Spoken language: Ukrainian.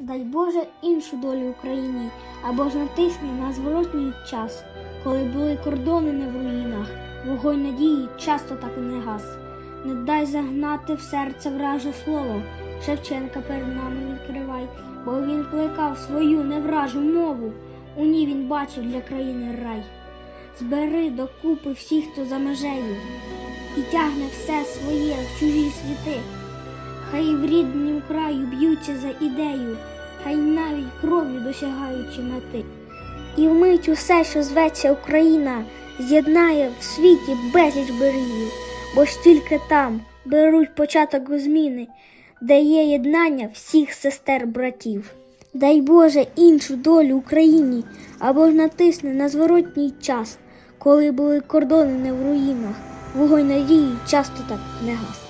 Дай Боже іншу долю Україні, або ж натисни на зворотній час, коли були кордони не в руїнах, вогонь надії часто так і не гас. Не дай загнати в серце враже слово, Шевченка перед нами відкривай, бо він плекав свою невражу мову, у ній він бачив для країни рай. Збери докупи всіх, хто за межею, і тягне все своє в чужі світи. Хай в ріднім краю б'ються за ідею, хай навіть кров'ю досягаючи мети. І вмить усе, що зветься Україна, з'єднає в світі безліч берегів, бо ж тільки там беруть початок зміни, де є єднання всіх сестер братів. Дай Боже іншу долю Україні, або ж натисни на зворотній час, коли були кордони не в руїнах, вогонь надії часто так не гас.